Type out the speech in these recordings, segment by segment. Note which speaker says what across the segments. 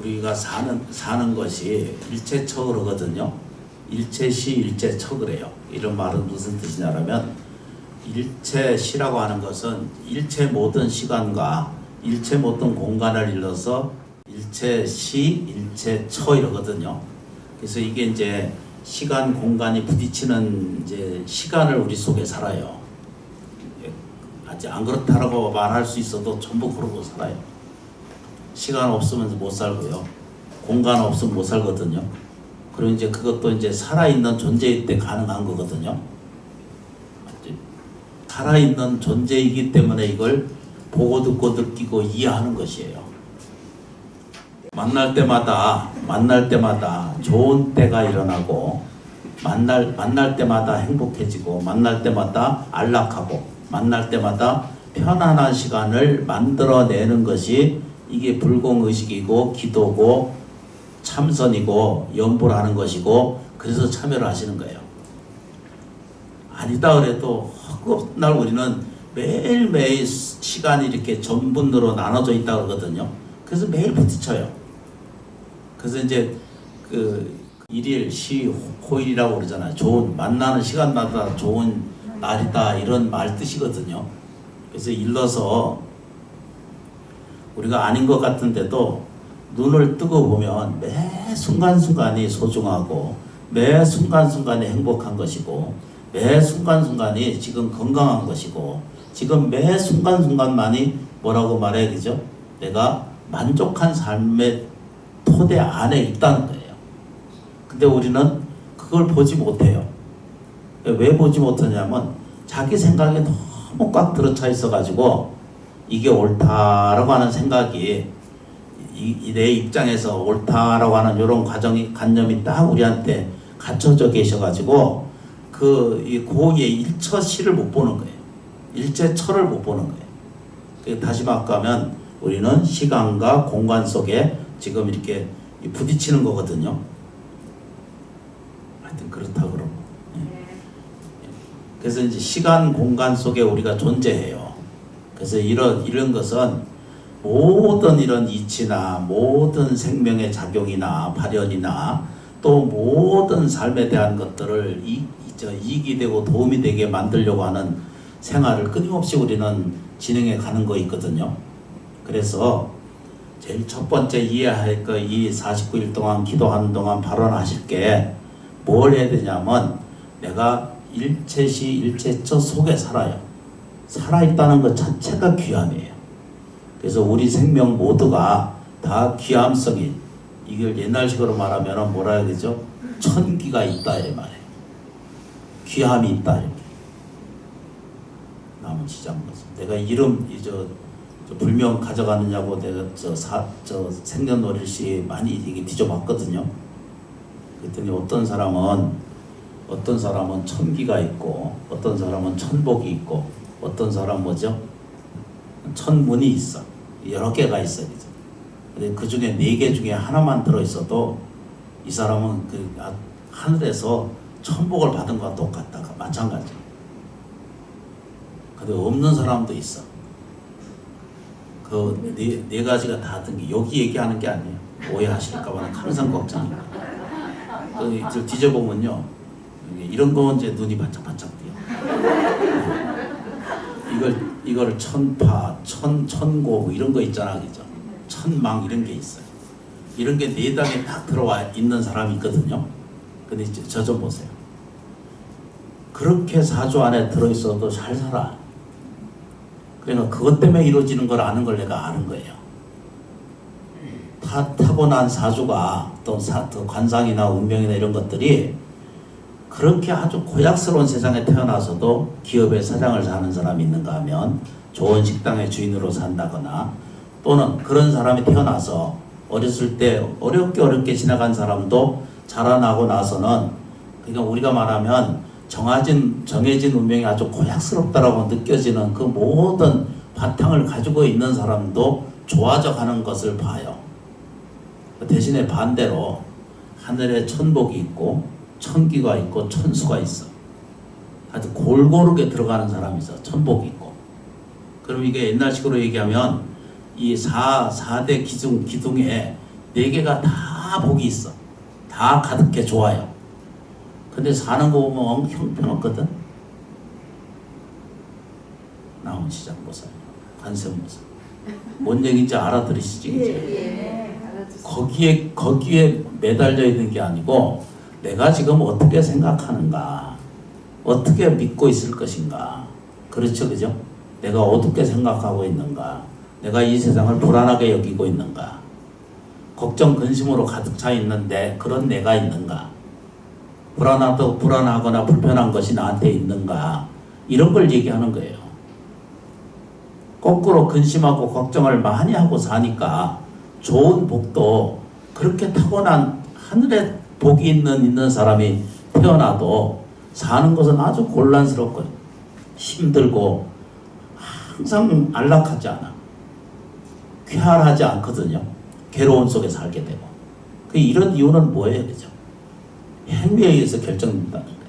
Speaker 1: 우리가 사는 사는 것이 일체처그러거든요. 일체시 일체처그래요. 이런 말은 무슨 뜻이냐면 일체시라고 하는 것은 일체 모든 시간과 일체 모든 공간을 일러서 일체시 일체처 이러거든요. 그래서 이게 이제 시간 공간이 부딪히는 이제 시간을 우리 속에 살아요. 예, 아직 안 그렇다라고 말할 수 있어도 전부 그러고 살아요. 시간 없으면 못 살고요. 공간 없으면 못 살거든요. 그리고 이제 그것도 이제 살아있는 존재일 때 가능한 거거든요. 살아있는 존재이기 때문에 이걸 보고 듣고 느끼고 이해하는 것이에요. 만날 때마다 만날 때마다 좋은 때가 일어나고 만날 만날 때마다 행복해지고 만날 때마다 안락하고 만날 때마다 편안한 시간을 만들어내는 것이 이게 불공의식이고 기도고 참선이고 연보를 하는 것이고 그래서 참여를 하시는 거예요. 아니다 그래도 헛날 우리는 매일매일 시간이 이렇게 전분으로 나눠져 있다 그러거든요. 그래서 매일 부딪혀요. 그래서 이제 그 일일 시 호일이라고 그러잖아요. 좋은 만나는 시간마다 좋은 날이다 이런 말 뜻이거든요. 그래서 일러서 우리가 아닌 것 같은데도 눈을 뜨고 보면 매 순간순간이 소중하고 매 순간순간이 행복한 것이고 매 순간순간이 지금 건강한 것이고 지금 매 순간순간만이 뭐라고 말해야 되죠? 내가 만족한 삶의 토대 안에 있다는 거예요. 근데 우리는 그걸 보지 못해요. 왜 보지 못하냐면 자기 생각에 너무 꽉 들어차 있어가지고 이게 옳다라고 하는 생각이 이, 이 내 입장에서 옳다라고 하는 이런 과정이 관념이 딱 우리한테 갖춰져 계셔가지고 그이 고의 일처시를 못 보는 거예요. 일체처를 못 보는 거예요. 그 다시 바꾸면 우리는 시간과 공간 속에 지금 이렇게 부딪히는 거거든요. 하여튼 그렇다 그러고. 예. 그래서 이제 시간 공간 속에 우리가 존재해요. 그래서 이런 이런 것은 모든 이런 이치나 모든 생명의 작용이나 발현이나 또 모든 삶에 대한 것들을 이, 저 이익이 되고 도움이 되게 만들려고 하는 생활을 끊임없이 우리는 진행해 가는 거 있거든요. 그래서 제일 첫 번째 이해할 거 이 49일 동안 기도하는 동안 발언하실 게 뭘 해야 되냐면 내가 일체시 일체처 속에 살아요. 살아있다는 것 자체가 귀함이에요. 그래서 우리 생명 모두가 다 귀함성이 이걸 옛날식으로 말하면 뭐라 해야 되죠? 천기가 있다 이 말이에요. 귀함이 있다 이렇게. 남은 시장 것은 내가 이름 이저 저 불명 가져가느냐고 내가 저 사 저 생년월일 시 많이 이게 뒤져봤거든요. 그랬더니 어떤 사람은 어떤 사람은 천기가 있고 어떤 사람은 천복이 있고 어떤 사람 뭐죠? 천문이 있어. 여러 개가 있어. 근데 그 중에 네 개 중에 하나만 들어있어도 이 사람은 그 아- 하늘에서 천복을 받은 거와 똑같다. 마찬가지. 근데 없는 사람도 있어. 그 네 네 가지가 다든게 여기 얘기하는 게 아니에요. 오해하실까봐 항상 걱정이에요. 그 뒤져보면요. 이런 거 이제 눈이 반짝반짝 뛰어. 이걸 이거를 천파, 천 천고 이런 거 있잖아, 그죠? 천망 이런 게 있어요. 이런 게네 단에 딱 들어와 있는 사람이 있거든요. 근데 이제 저 좀 보세요. 그렇게 사주 안에 들어 있어도 잘 살아. 그러니까 그것 때문에 이루어지는 걸 아는 걸 내가 아는 거예요. 타, 타고난 사주가 또, 사, 또 관상이나 운명이나 이런 것들이 그렇게 아주 고약스러운 세상에 태어나서도 기업의 사장을 사는 사람이 있는가 하면 좋은 식당의 주인으로 산다거나 또는 그런 사람이 태어나서 어렸을 때 어렵게 어렵게 지나간 사람도 자라나고 나서는 그러니까 우리가 말하면 정해진 정해진 운명이 아주 고약스럽다라고 느껴지는 그 모든 바탕을 가지고 있는 사람도 좋아져 가는 것을 봐요. 대신에 반대로 하늘에 천복이 있고 천기가 있고 천수가 있어. 아주 골고루게 들어가는 사람이 있어. 천복이 있고. 그럼 이게 옛날식으로 얘기하면 이 사, 사대 기둥, 기둥에 네 개가 다 복이 있어. 다 가득해 좋아요. 근데 사는 거 보면 엉- 형편없거든. 나온 시장 보살, 관세 보살. 뭔 얘기인지 알아들으시지?
Speaker 2: 예, 알아주세요.
Speaker 1: 거기에 거기에 매달려 있는 게 아니고 내가 지금 어떻게 생각하는가, 어떻게 믿고 있을 것인가, 그렇죠, 그죠? 내가 어떻게 생각하고 있는가, 내가 이 세상을 불안하게 여기고 있는가, 걱정 근심으로 가득 차 있는데 그런 내가 있는가, 불안하도 불안하거나 불편한 것이 나한테 있는가, 이런 걸 얘기하는 거예요. 거꾸로 근심하고 걱정을 많이 하고 사니까 좋은 복도 그렇게 타고난 하늘에 복이 있는 있는 사람이 태어나도 사는 것은 아주 곤란스럽고 힘들고 항상 안락하지 않아. 쾌활하지 않거든요. 괴로운 속에 살게 되고. 그 이런 이유는 뭐예요, 그죠? 행위에 의해서 결정된다는 거예요.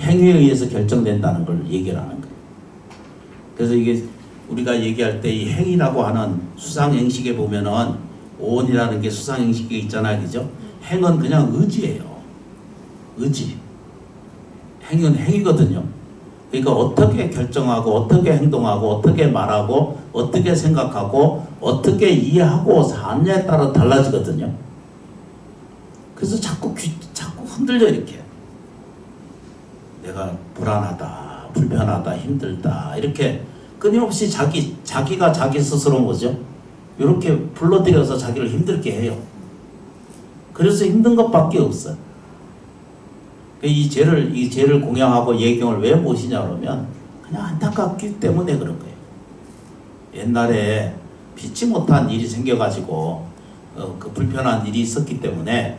Speaker 1: 행위에 의해서 결정된다는 걸 얘기를 하는 거예요. 그래서 이게 우리가 얘기할 때 이 행위라고 하는 수상행식에 보면은 오온이라는 게 수상행식이 있잖아요, 그죠? 행은 그냥 의지예요. 의지. 행은 행위거든요. 그러니까 어떻게 결정하고 어떻게 행동하고 어떻게 말하고 어떻게 생각하고 어떻게 이해하고 사느냐에 따라 달라지거든요. 그래서 자꾸 귀, 자꾸 흔들려 이렇게. 내가 불안하다, 불편하다, 힘들다 이렇게 끊임없이 자기 자기가 자기 스스로 뭐죠? 이렇게 불러들여서 자기를 힘들게 해요. 그래서 힘든 것밖에 없어. 이 죄를 이 죄를 공양하고 예경을 왜 모시냐 그러면 그냥 안타깝기 때문에 그런 거예요. 옛날에 피치 못한 일이 생겨가지고 어, 그 불편한 일이 있었기 때문에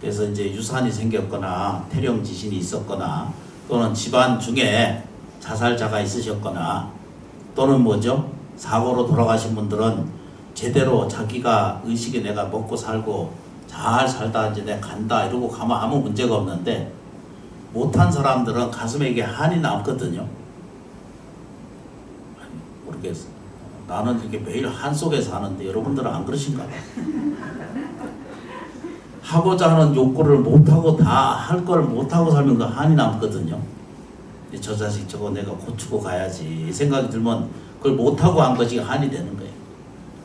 Speaker 1: 그래서 이제 유산이 생겼거나 태령 지신이 있었거나 또는 집안 중에 자살자가 있으셨거나 또는 뭐죠 사고로 돌아가신 분들은 제대로 자기가 의식에 내가 먹고 살고 잘 살다 이제 내가 간다 이러고 가면 아무 문제가 없는데 못한 사람들은 가슴에 이게 한이 남거든요. 모르겠어. 나는 이렇게 매일 한 속에 사는데 여러분들은 안 그러신가 봐. 하고자 하는 욕구를 못하고 다 할 걸 못하고 살면 그 한이 남거든요. 저 자식 저거 내가 고치고 가야지 이 생각이 들면 그걸 못하고 한 것이 한이 되는 거예요.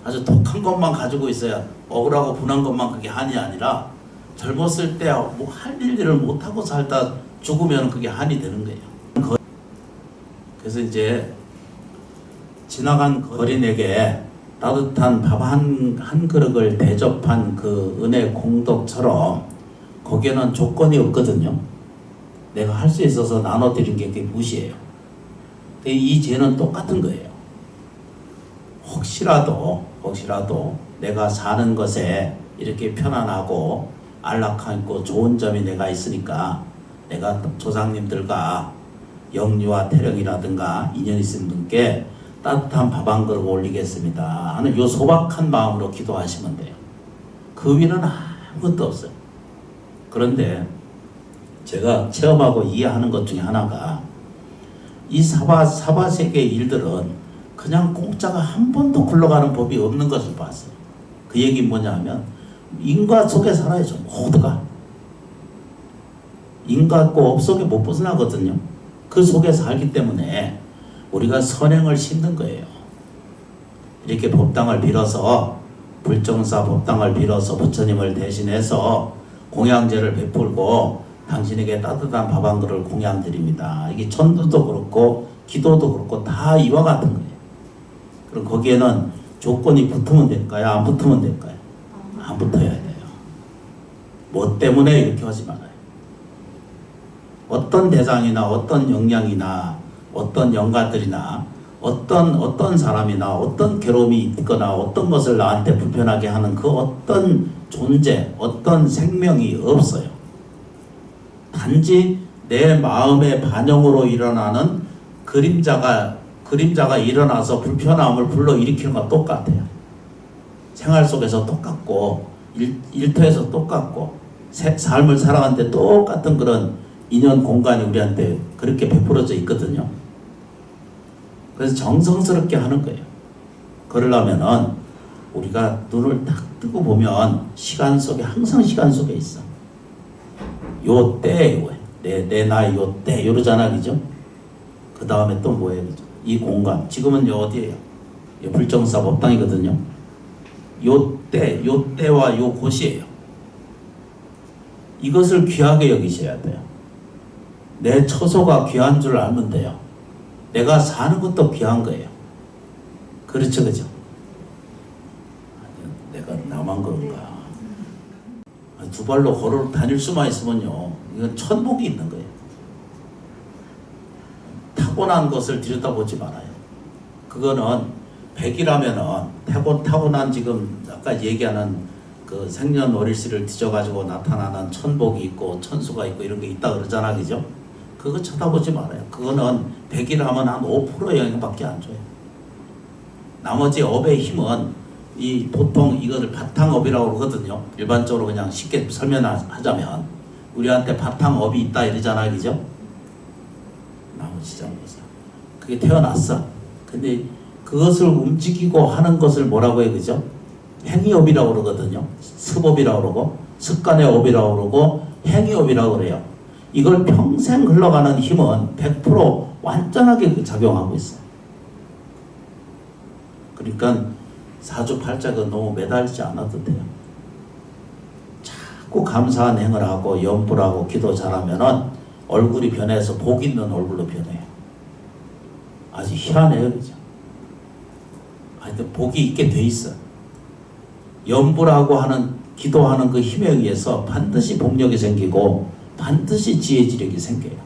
Speaker 1: 아주 독한 것만 가지고 있어야 억울하고 분한 것만 그게 한이 아니라 젊었을 때 뭐 할 일을 못하고 살다 죽으면 그게 한이 되는 거예요. 거- 그래서 이제 지나간 거린에게 따뜻한 밥 한 한 그릇을 대접한 그 은혜 공덕처럼 거기에는 조건이 없거든요. 내가 할 수 있어서 나눠드린 게 그게 무시예요. 이 죄는 똑같은 거예요. 혹시라도 혹시라도 내가 사는 것에 이렇게 편안하고 안락하고 좋은 점이 내가 있으니까 내가 조상님들과 영유아 태령이라든가 인연 있은 분께 따뜻한 밥 한 그릇 올리겠습니다 하는 요 소박한 마음으로 기도하시면 돼요. 그 위는 아무것도 없어요. 그런데 제가 체험하고 이해하는 것 중에 하나가 이 사바 사바 세계 일들은 그냥 공짜가 한 번도 굴러가는 법이 없는 것을 봤어요. 그 얘기 뭐냐면 인과 속에 살아야죠 모두가 인과 업 속에 못 벗어나거든요. 그 속에 살기 때문에 우리가 선행을 심는 거예요. 이렇게 법당을 빌어서 불정사 법당을 빌어서 부처님을 대신해서 공양제를 베풀고 당신에게 따뜻한 밥 한 그릇을 공양 드립니다. 이게 천도도 그렇고 기도도 그렇고 다 이와 같은 거예요. 그럼 거기에는 조건이 붙으면 될까요? 안 붙으면 될까요? 안 붙어야 돼요. 뭐 때문에 이렇게 하지 말아요. 어떤 대상이나 어떤 역량이나 어떤 영가들이나 어떤 어떤 사람이나 어떤 괴로움이 있거나 어떤 것을 나한테 불편하게 하는 그 어떤 존재, 어떤 생명이 없어요. 단지 내 마음의 반영으로 일어나는 그림자가 그림자가 일어나서 불편함을 불러 일으키는 것 똑같아요. 생활 속에서 똑같고 일, 일터에서 똑같고 세- 삶을 살아가는데 똑같은 그런 인연 공간이 우리한테 그렇게 베풀어져 있거든요. 그래서 정성스럽게 하는 거예요. 그러려면은 우리가 눈을 딱 뜨고 보면 시간 속에 항상 시간 속에 있어. 요때 내, 내 나이 요때 이러잖아 그죠? 그 다음에 또 뭐예요 그죠? 이 공간 지금은 요 어디예요? 요 불정사 법당이거든요. 요때 요때와 요 곳이에요. 이것을 귀하게 여기셔야 돼요. 내 처소가 귀한 줄 알면 돼요. 내가 사는 것도 귀한 거예요. 그렇죠, 그죠? 내가 나만 그런가? 두 발로 걸어 다닐 수만 있으면요, 이건 천복이 있는 거예요. 타고난 것을 들여다보지 말아요. 그거는 백이라면은 타고 타고난 지금 아까 얘기하는 그 생년월일시를 뒤져가지고 나타나는 천복이 있고 천수가 있고 이런 게 있다 그러잖아, 그죠? 그거 쳐다보지 말아요. 그거는 백이라면 한 5% 영향밖에 안 줘요. 나머지 업의 힘은 이 보통 이거를 바탕업이라고 그러거든요. 일반적으로 그냥 쉽게 설명하자면 우리한테 바탕업이 있다 이러잖아, 그죠? 나머지 잘못사. 그게 태어났어. 근데 그것을 움직이고 하는 것을 뭐라고 해, 그죠? 행위업이라고 그러거든요. 습업이라고 그러고 습관의 업이라고 그러고 행위업이라고 그래요. 이걸 평생 흘러가는 힘은 100% 완전하게 그 작용하고 있어. 그러니까 사주팔자가 너무 매달리지 않아도 돼요. 자꾸 감사한 행을 하고 연불 하고 기도 잘하면은 얼굴이 변해서 복 있는 얼굴로 변해요. 아주 희한해요, 그죠? 하여튼 복이 있게 돼 있어. 연불하고 하는 기도하는 그 힘에 의해서 반드시 복력이 생기고 반드시 지혜지력이 생겨요.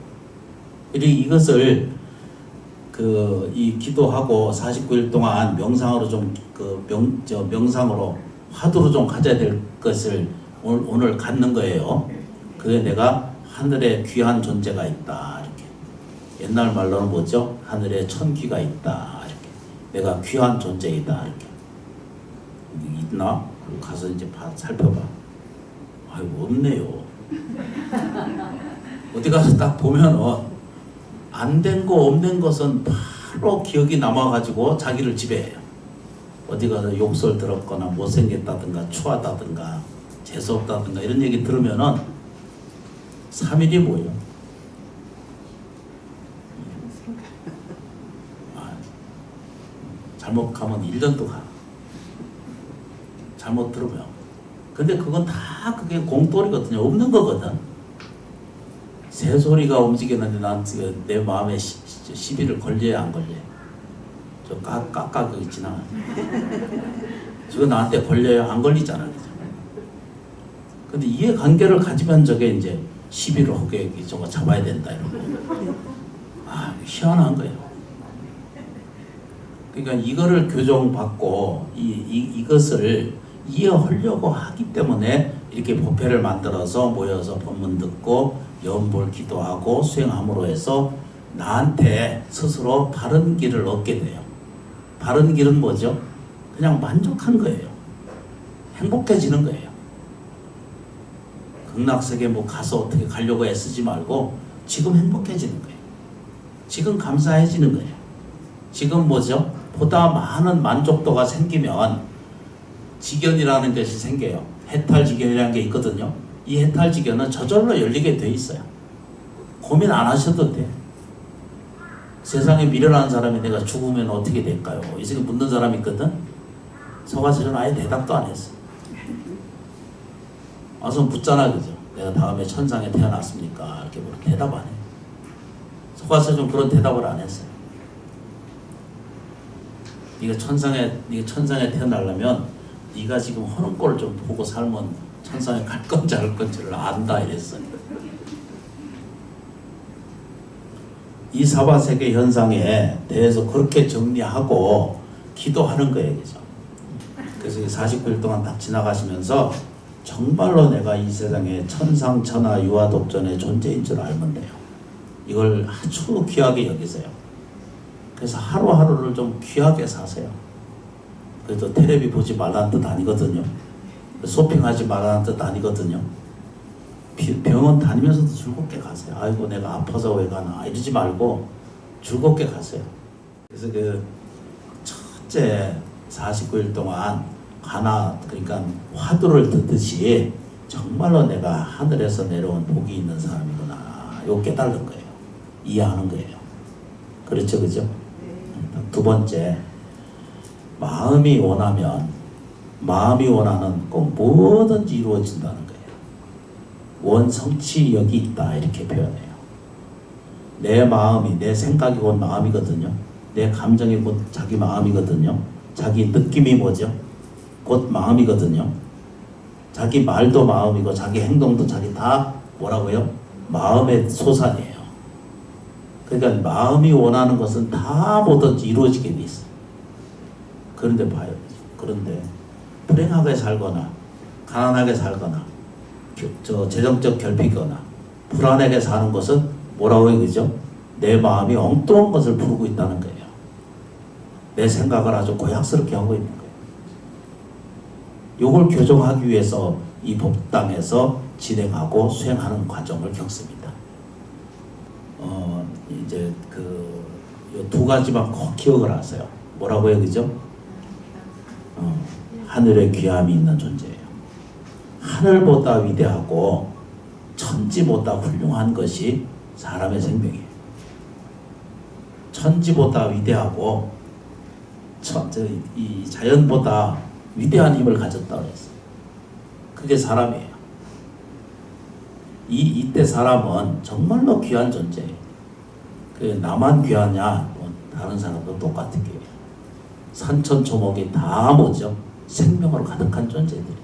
Speaker 1: 그리고 이것을 그 이 기도하고 49일 동안 명상으로 좀그 명 저 명상으로 화두로 좀 가져야 될 것을 오늘, 오늘 갖는 거예요. 그게 내가 하늘에 귀한 존재가 있다 이렇게 옛날 말로는 뭐죠? 하늘에 천귀가 있다 이렇게 내가 귀한 존재이다 이렇게 있나? 가서 이제 봐, 살펴봐. 아이고 없네요. 어디 가서 딱 보면은 안된 거 없는 것은 바로 기억이 남아가지고 자기를 지배해요. 어디 가서 욕설 들었거나 못생겼다든가 추하다든가 재수없다든가 이런 얘기 들으면은 3일이 뭐예요? 아, 잘못 가면 1년도 가. 잘못 들으면. 근데 그건 다 그게 공돌이거든요. 없는 거거든. 새소리가 움직이는데 난 내 마음에 시, 시, 시비를 걸려야 안 걸려요? 저 까, 까까 그 있지나. 저거 나한테 걸려요? 안 걸리잖아. 그죠? 근데 이해관계를 가지면 저게 이제 시비를 하게 저거 잡아야 된다 이러고. 아, 희한한 거예요. 그러니까 이거를 교정받고 이, 이, 이것을 이해하려고 하기 때문에 이렇게 법회를 만들어서 모여서 법문 듣고 연볼 기도하고 수행함으로 해서 나한테 스스로 바른 길을 얻게 돼요. 바른 길은 뭐죠? 그냥 만족한 거예요. 행복해지는 거예요. 극락세계 뭐 가서 어떻게 가려고 애쓰지 말고 지금 행복해지는 거예요. 지금 감사해지는 거예요. 지금 뭐죠? 보다 많은 만족도가 생기면 직연이라는 것이 생겨요. 해탈직연이라는 게 있거든요. 이 해탈직연은 저절로 열리게 돼 있어요. 고민 안 하셔도 돼. 세상에 미련한 사람이 내가 죽으면 어떻게 될까요? 이렇게 묻는 사람이 있거든. 서가서는 아예 대답도 안 했어. 와서 묻잖아, 그죠? 내가 다음에 천상에 태어났습니까? 이렇게 뭐 대답 안 해. 서가서 좀 그런 대답을 안 했어요. 네가 천상에 네가 천상에 태어나려면 네가 지금 하는 꼴을 좀 보고 살면 천상에 갈 건지 안 건지를 안다 이랬어요. 이 사바세계 현상에 대해서 그렇게 정리하고 기도하는 거예요, 그죠? 그래서 49일 동안 딱 지나가시면서 정말로 내가 이 세상에 천상, 천하, 유아, 독전의 존재인 줄 알면 돼요. 이걸 아주 귀하게 여기세요. 그래서 하루하루를 좀 귀하게 사세요. 그래도 텔레비 보지 말라는 뜻 아니거든요. 쇼핑하지 말라는 뜻 아니거든요. 비- 병원 다니면서도 즐겁게 가세요. 아이고 내가 아파서 왜 가나 이러지 말고 즐겁게 가세요. 그래서 그 첫째 49일 동안 가나 그러니까 화두를 듣듯이 정말로 내가 하늘에서 내려온 복이 있는 사람이구나. 요 깨달는 거예요. 이해하는 거예요. 그렇죠, 그죠? 두 번째, 마음이 원하면 마음이 원하는 꼭 뭐든지 이루어진다는 거예요. 원성치 여기 있다 이렇게 표현해요. 내 마음이 내 생각이 곧 마음이거든요. 내 감정이 곧 자기 마음이거든요. 자기 느낌이 뭐죠? 곧 마음이거든요. 자기 말도 마음이고 자기 행동도 자기 다 뭐라고요? 마음의 소산이에요. 그러니까 마음이 원하는 것은 다 뭐든지 이루어지게 돼 있어요. 그런데 봐요. 그런데 불행하게 살거나 가난하게 살거나 겨- 저 재정적 결핍이거나 불안하게 사는 것은 뭐라고 그죠? 내 마음이 엉뚱한 것을 부르고 있다는 거예요. 내 생각을 아주 고약스럽게 하고 있는 거예요. 이걸 교정하기 위해서 이 법당에서 진행하고 수행하는 과정을 겪습니다. 어, 이제 그 두 가지만 꼭 기억을 하세요. 뭐라고 해요, 그죠? 어, 하늘의 귀함이 있는 존재예요. 하늘보다 위대하고 천지보다 훌륭한 것이 사람의 생명이에요. 천지보다 위대하고 천, 저, 이 자연보다 위대한 힘을 가졌다고 했어요. 그게 사람이에요. 이 이때 사람은 정말로 귀한 존재예요. 그 나만 귀하냐? 뭐 다른 사람도 똑같은 게요. 산천초목이 다 뭐죠? 생명으로 가득한 존재들이.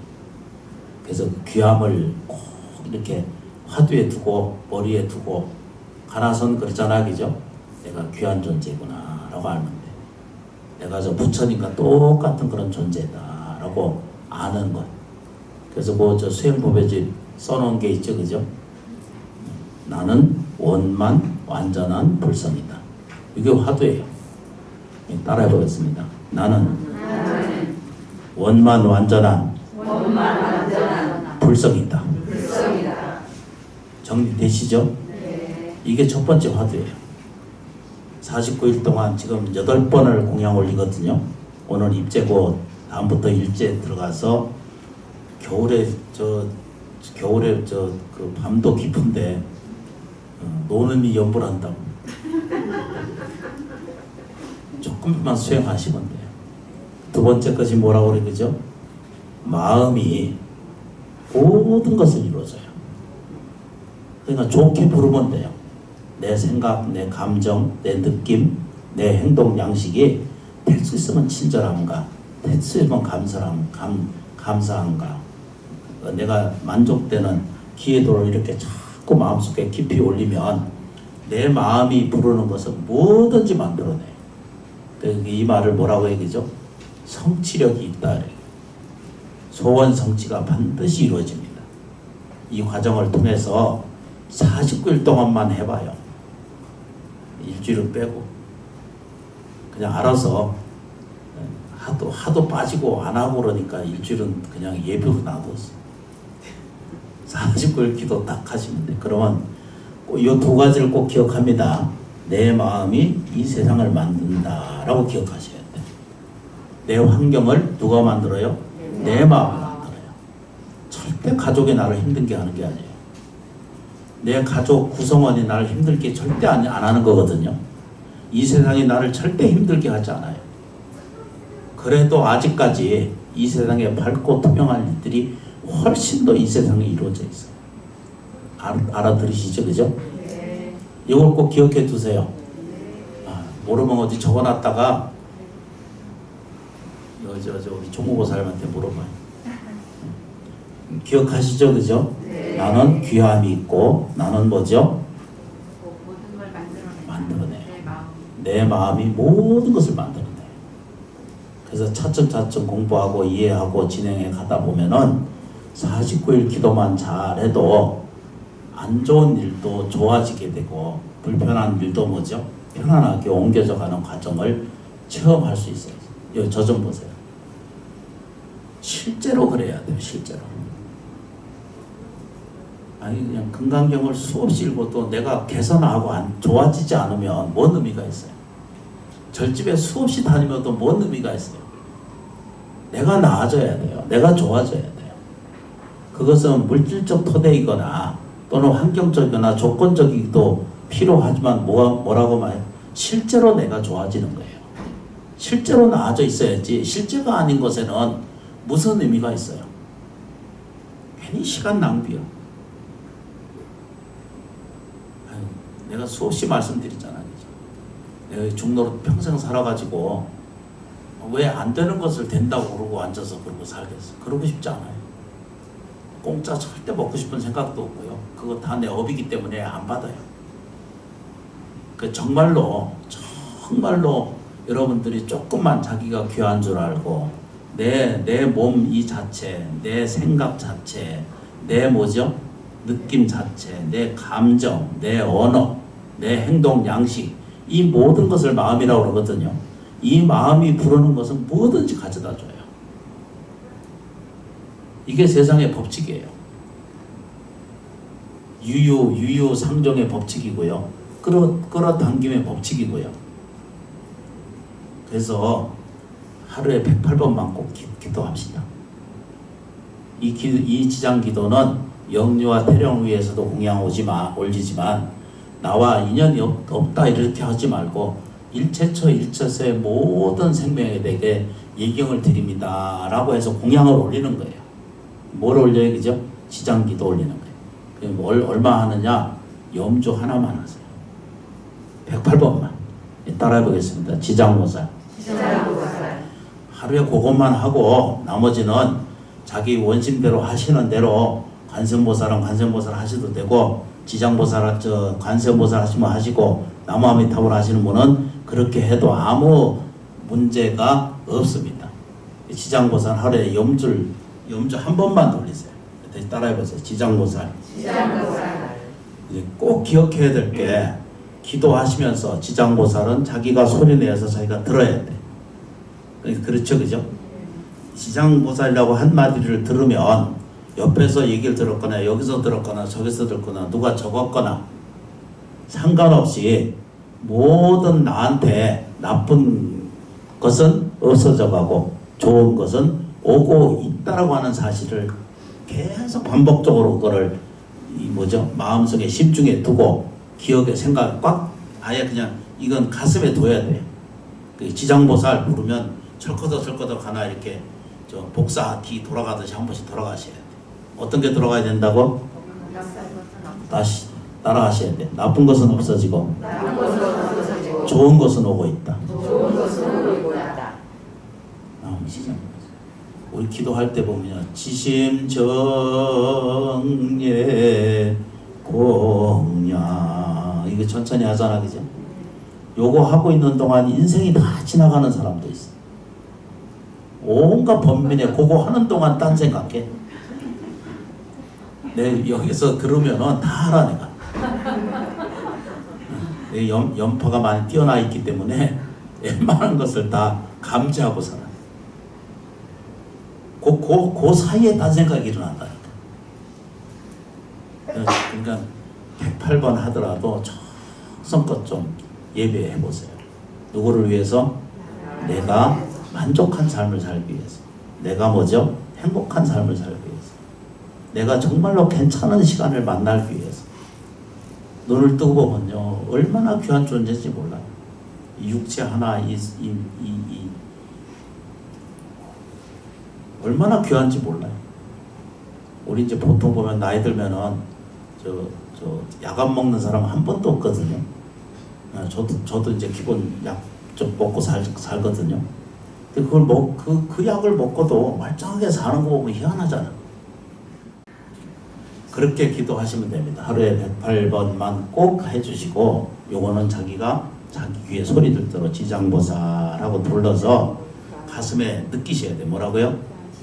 Speaker 1: 그래서 그 귀함을 꼭 이렇게 화두에 두고 머리에 두고 가나선 그러잖아, 그죠? 내가 귀한 존재구나 라고 아는데 내가 저 부처님과 똑같은 그런 존재다 라고 아는 것. 그래서 뭐 저 수행법에 써놓은 게 있죠, 그죠? 나는 원만 완전한 불성이다. 이게 화두예요. 예, 따라해 보겠습니다. 나는 원만 완전한 불성이다. 정리되시죠? 이게 첫 번째 화두예요. 49일 동안 지금 8번을 공양 올리거든요. 오늘 입제고 다음부터 일제 들어가서 겨울에 저 겨울에 저 그 밤도 깊은데 어, 노는 이 연불한다고 조금만 수행하시면 돼요. 두 번째 것이 뭐라고 그래 그죠? 마음이 모든 것을 이루어져요. 그러니까 좋게 부르면 돼요. 내 생각, 내 감정, 내 느낌, 내 행동 양식이 될 수 있으면 친절함과 있으면 감사함, 감, 감사함과 어, 내가 만족되는 기회도를 이렇게 자꾸 마음속에 깊이 올리면 내 마음이 부르는 것은 뭐든지 만들어내요. 그이 말을 뭐라고 얘기죠? 성취력이 있다. 소원 성취가 반드시 이루어집니다. 이 과정을 통해서 49일 동안만 해봐요. 일주일은 빼고 그냥 알아서 하도 하도 빠지고 안 하고 그러니까 일주일은 그냥 예비로 놔뒀어. 49일 기도 딱 하시면 돼. 그러면 이 두 가지를 꼭 기억합니다. 내 마음이 이 세상을 만든다라고 기억하셔야 돼. 내 환경을 누가 만들어요? 내 만들어요. 절대 가족이 나를 힘들게 하는 게 아니에요. 내 가족 구성원이 나를 힘들게 절대 안, 안 하는 거거든요. 이 세상이 나를 절대 힘들게 하지 않아요. 그래도 아직까지 이 세상에 밝고 투명한 일들이 훨씬 더 이 세상에 이루어져 있어요. 알, 알아들으시죠, 그죠? 이걸 꼭 기억해 두세요. 아, 모르면 어디 적어놨다가 저, 저 우리 종무보살한테 물어봐요. 음, 기억하시죠, 그죠? 나는 귀함이 있고 나는 뭐죠?
Speaker 2: 모든 걸 만들어내.
Speaker 1: 내
Speaker 2: 마음.
Speaker 1: 내 마음이 모든 것을 만들어내. 그래서 차츰차츰 공부하고 이해하고 진행해 가다 보면은 49일 기도만 잘해도 안 좋은 일도 좋아지게 되고 불편한 일도 뭐죠? 편안하게 옮겨져 가는 과정을 체험할 수 있어요. 여기 저 좀 보세요. 실제로 그래야 돼요, 실제로. 아니 그냥 금강경을 수없이 읽어도 내가 개선하고 안 좋아지지 않으면 뭔 의미가 있어요? 절집에 수없이 다니면도 뭔 의미가 있어요? 내가 나아져야 돼요. 내가 좋아져야 돼요. 그것은 물질적 토대이거나 또는 환경적이거나 조건적이기도 필요하지만 뭐, 뭐라고 말해? 실제로 내가 좋아지는 거예요. 실제로 나아져 있어야지 실제가 아닌 것에는 무슨 의미가 있어요? 괜히 시간. 아유, 내가 수없이 말씀드리잖아요. 내가 중로로 평생 살아가지고 왜 안 되는 것을 된다고 그러고 앉아서 그러고 살겠어? 그러고 싶지 않아요. 공짜 절대 먹고 싶은 생각도 없고요. 그거 다 내 업이기 때문에 안 받아요. 그 정말로 정말로 여러분들이 조금만 자기가 귀한 줄 알고 내 내 몸 이 자체, 내 생각 자체, 내 뭐죠? 느낌 자체, 내 감정, 내 언어, 내 행동 양식 이 모든 것을 마음이라고 그러거든요. 이 마음이 부르는 것은 뭐든지 가져다 줘요. 이게 세상의 법칙이에요. 유유 유유 상종의 법칙이고요. 끌어 끌어당김의 법칙이고요. 그래서 하루에 108번만 꼭 기, 기도합시다. 이, 기, 이 지장 기도는 영유와 태령을 위해서도 공양 오지 마, 올리지만 나와 인연이 없, 없다 이렇게 하지 말고 일체처 일체서의 모든 생명에 대해 예경을 드립니다 라고 해서 공양을 올리는 거예요. 뭘 올려요 그죠? 지장 기도 올리는 거예요. 그럼 얼, 얼마 하느냐? 염주 하나만 하세요. 108번만 따라해 보겠습니다. 지장모살 하루에 그것만 하고 나머지는 자기 원심대로 하시는 대로 관세음보살은 관세음보살 하셔도 되고 지장보살 저 관세음보살 하시면 하시고 나무아미타불 하시는 분은 그렇게 해도 아무 문제가 없습니다. 지장보살 하루에 염줄 염주 한 번만 돌리세요. 다시 따라해 보세요. 지장보살. 이제 꼭 기억해야 될 게 기도하시면서 지장보살은 자기가 소리내서 자기가 들어야 돼. 그렇죠, 그죠? 지장보살이라고 한마디를 들으면 옆에서 얘기를 들었거나 여기서 들었거나 저기서 들었거나 누가 적었거나 상관없이 모든 나한테 나쁜 것은 없어져 가고 좋은 것은 오고 있다라고 하는 사실을 계속 반복적으로 그거를 이 뭐죠 마음속에 심중에 두고 기억에 생각 꽉 아예 그냥 이건 가슴에 둬야 돼. 그 지장보살 부르면 철커덕 철커덕 하나 이렇게 저 복사 뒤 돌아가듯이 한 번씩 돌아가셔야 돼. 어떤 게 돌아가야 된다고? 다시 따라하셔야 돼. 나쁜 것은 없어지고 좋은 것은 오고 있다. 우리 기도할 때 보면 지심 정예 공야 이거 천천히 하잖아 그죠? 요거 하고 있는 동안 인생이 다 지나가는 사람도 있어. 온갖 범민에 그거 하는 동안 딴 생각해. 내 여기서 들으면은 다 알아 내가. 내 연, 연파가 많이 뛰어나 있기 때문에 웬만한 것을 다 감지하고 살아. 그, 그, 그 사이에 딴 생각이 일어난다니까. 그러니까 108번 하더라도 정성껏 좀 예배해 보세요. 누구를 위해서? 내가 만족한 삶을 살기 위해서. 내가 뭐죠? 행복한 삶을 살기 위해서. 내가 정말로 괜찮은 시간을 만나기 위해서. 눈을 뜨고 보면요. 얼마나 귀한 존재인지 몰라요. 이 육체 하나, 이, 이, 이, 이 얼마나 귀한지 몰라요. 우리 이제 보통 보면 나이 들면은 저, 저 약안 먹는 사람 한 번도 없거든요. 아, 저도 저도 이제 기본 약 좀 먹고 살 살거든요. 근데 그걸 먹 그 그 약을 먹고도 말짱하게 사는 거 보면 희한하잖아. 그렇게 기도하시면 됩니다. 하루에 108번만 꼭 해주시고 요거는 자기가 자기 귀에 소리를 들어 지장보살하고 불러서 가슴에 느끼셔야 돼. 뭐라고요?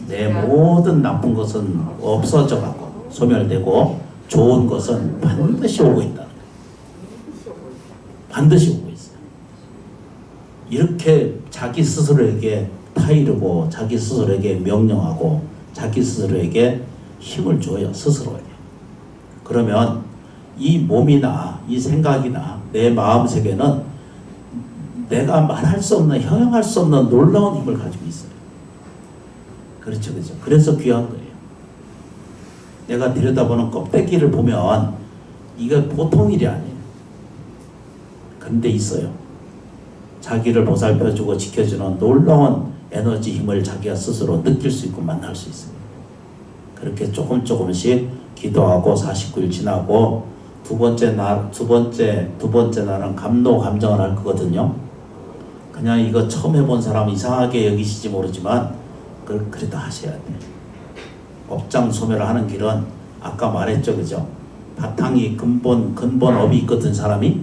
Speaker 1: 내 모든 나쁜 것은 없어져 가고 소멸되고 좋은 것은 반드시 오고 있다. 반드시 오고 있어요. 이렇게 자기 스스로에게 타이르고 자기 스스로에게 명령하고 자기 스스로에게 힘을 줘요. 스스로에게. 그러면 이 몸이나 이 생각이나 내 마음 세계는 내가 말할 수 없는 형용할 수 없는 놀라운 힘을 가지고 있어요. 그렇죠, 그렇죠. 그래서 귀한 거예요. 내가 들여다보는 껍데기를 보면 이거 보통 일이 아니에요. 그런데 있어요. 자기를 보살펴주고 지켜주는 놀라운 에너지 힘을 자기가 스스로 느낄 수 있고 만날 수 있습니다. 그렇게 조금 조금씩 기도하고 49일 지나고 두 번째 날, 두 번째, 두 번째 날은 감노 감정을 할 거거든요. 그냥 이거 처음 해본 사람 이상하게 여기실지 모르지만 그걸 그래도 하셔야 돼요. 업장 소멸을 하는 길은 아까 말했죠, 그죠? 바탕이 근본 근본 업이 있거든 사람이.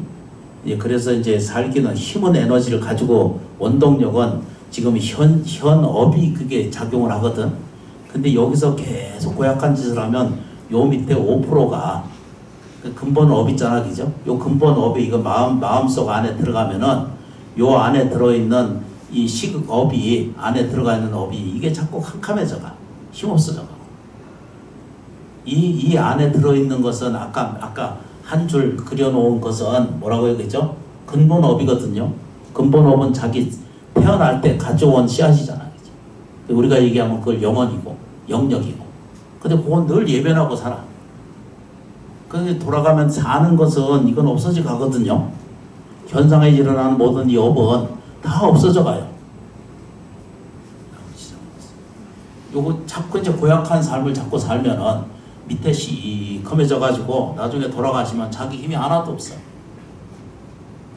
Speaker 1: 예, 그래서 이제 살기는 힘은 에너지를 가지고 원동력은 지금 현, 현 업이 그게 작용을 하거든. 근데 여기서 계속 고약한 짓을 하면 요 밑에 5%가 그 근본 업 있잖아, 그죠? 요 근본 업이 이거 마음, 마음속 안에 들어가면은 요 안에 들어있는 이 시극 업이 안에 들어가 있는 업이 이게 자꾸 캄캄해져가. 힘없어져가. 이, 이 안에 들어있는 것은 아까, 아까 한 줄 그려놓은 것은 뭐라고 해야겠죠? 근본 업이거든요. 근본 업은 자기 태어날 때 가져온 씨앗이잖아요. 우리가 얘기하면 그걸 영혼이고, 영역이고. 근데 그건 늘 예변하고 살아. 근데 돌아가면 사는 것은 이건 없어져 가거든요. 현상에 일어나는 모든 이 업은 다 없어져 가요. 요거 자꾸 이제 고약한 삶을 자꾸 살면은 밑에 시커매져 가지고 나중에 돌아가시면 자기 힘이 하나도 없어.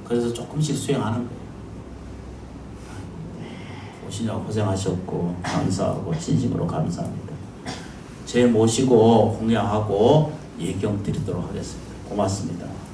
Speaker 1: 그래서 조금씩 수행하는 거예요. 오시냐고 고생하셨고 감사하고 진심으로 감사합니다. 제 모시고 공양하고 예경 드리도록 하겠습니다. 고맙습니다.